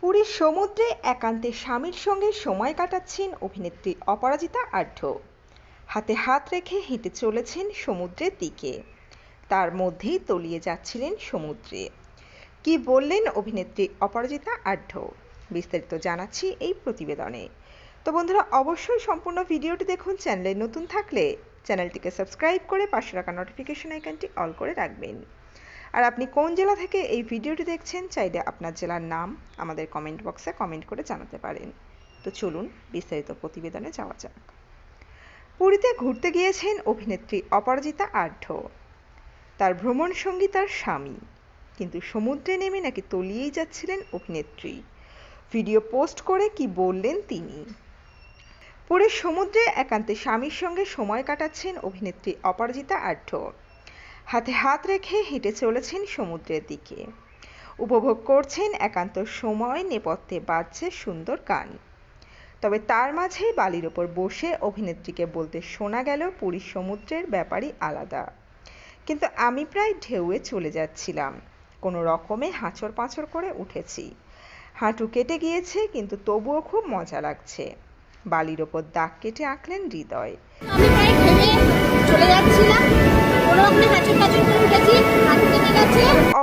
পুরীর সমুদ্রে একান্তে স্বামীর সঙ্গে সময় কাটাচ্ছেন অভিনেত্রী অপরাজিতা আঢ্য হাতে হাত রেখে হেঁটে চলেছেন সমুদ্রের দিকে। তার মধ্যেই তলিয়ে যাচ্ছিলেন সমুদ্রে। কি বললেন অভিনেত্রী অপরাজিতা আঢ্য বিস্তারিত জানাচ্ছি এই প্রতিবেদনে। তো বন্ধুরা, অবশ্যই সম্পূর্ণ ভিডিওটি দেখুন, চ্যানেলে নতুন থাকলে চ্যানেলটিকে সাবস্ক্রাইব করে পাশে রাখা নোটিফিকেশন আইকনটি অল করে রাখবেন। আর আপনি কোন জেলা থেকে এই ভিডিওটি দেখছেন চাইলে আপনার জেলার নাম আমাদের কমেন্ট বক্সে কমেন্ট করে জানাতে পারেন। তো চলুন বিস্তারিত প্রতিবেদনে যাওয়া যাক। পুরীতে ঘুরতে গিয়েছেন অভিনেত্রী অপরাজিতা আঢ্য তার ভ্রমণ সঙ্গী তার স্বামী। কিন্তু সমুদ্রে নেমে নাকি তলিয়েই যাচ্ছিলেন অভিনেত্রী। ভিডিও পোস্ট করে কি বললেন তিনি? পুরীর সমুদ্রে একান্তে স্বামীর সঙ্গে সময় কাটাচ্ছেন অভিনেত্রী অপরাজিতা আঢ্য হাতে হাত রেখে হেঁটে চলেছেন সমুদ্রের দিকে। উপভোগ করছেন একান্ত সময়, নেপথ্যে বাজছে সুন্দর গান। তবে তার মাঝে বালির ওপর বসে অভিনেত্রীকে বলতে শোনা গেল পুরীর সমুদ্রের ব্যাপারই আলাদা। কিন্তু আমি প্রায় ঢেউয়ে চলে যাচ্ছিলাম। কোনো রকমে হাঁচড় পাঁচড় করে উঠেছি। হাঁটু কেটে গিয়েছে, কিন্তু তবুও খুব মজা লাগছে। বালির ওপর দাগ কেটে আঁকলেন হৃদয়। চলে যাচ্ছিলাম। কোনো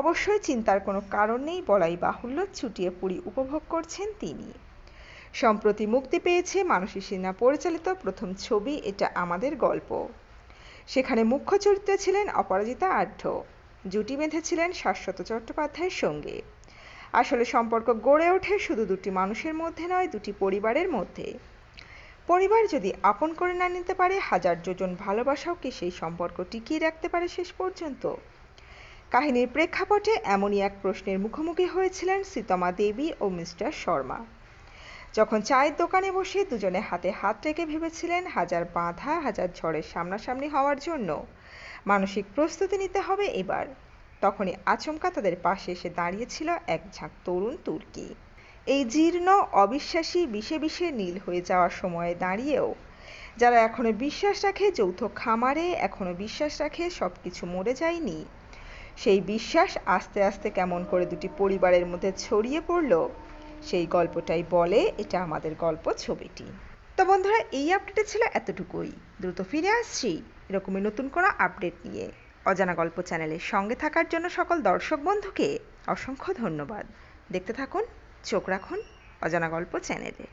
অবশ্যই চিন্তার কোনো কারণ নেই, বলাই বাহুল্য ছুটিয়ে পুরী উপভোগ করছেন তিনি। সম্প্রতি মুক্তি পেয়েছে মানসী সিনহা পরিচালিত প্রথম ছবি, এটা আমাদের গল্প। সেখানে মুখ্য চরিত্রে ছিলেন অপরাজিতা আঢ্য জুটি বেঁধেছিলেন শাশ্বত চট্টোপাধ্যায়ের সঙ্গে। আসলে সম্পর্ক গড়ে ওঠে শুধু দুটি মানুষের মধ্যে নয়, দুটি পরিবারের মধ্যে। পরিবার যদি আপন করে না নিতে পারে, হাজার যোজন ভালোবাসাও কি সেই সম্পর্ক টিকিয়ে রাখতে পারে শেষ পর্যন্ত? কাহিনীর প্রেক্ষাপটে এমনই এক প্রশ্নের মুখোমুখি হয়েছিলেন সীতমা দেবী ও মিস্টার শর্মা। যখন চায়ের দোকানে বসে দুজনে হাতে হাত রেখে ভেবেছিলেন হাজার বাধা, হাজার ঝড়ের সামনাসামনি হওয়ার জন্য মানসিক প্রস্তুতি নিতে হবে এবার। তখনই আচমকা তাদের পাশে এসে দাঁড়িয়েছিল এক ঝাঁক তরুণ তুর্কি। এই জীর্ণ, অবিশ্বাসী, বিষে বিষে নীল হয়ে যাওয়ার সময়ে দাঁড়িয়েও যারা এখনও বিশ্বাস রাখে, যৌথ খামারে এখনও বিশ্বাস রাখে সব কিছু মরে যায়নি। সেই বিশ্বাস আস্তে আস্তে কেমন করে দুটি পরিবারের মধ্যে ছড়িয়ে পড়ল, সেই গল্পটাই বলে এটা আমাদের গল্প ছবিটি। তো বন্ধুরা, এই আপডেটে ছিল এতটুকুই। দ্রুত ফিরে আসছি এরকমই নতুন কোনো আপডেট নিয়ে। অজানা গল্প চ্যানেলের সঙ্গে থাকার জন্য সকল দর্শক বন্ধুকে অসংখ্য ধন্যবাদ। দেখতে থাকুন, চোখ রাখুন অজানা গল্প চ্যানেলে।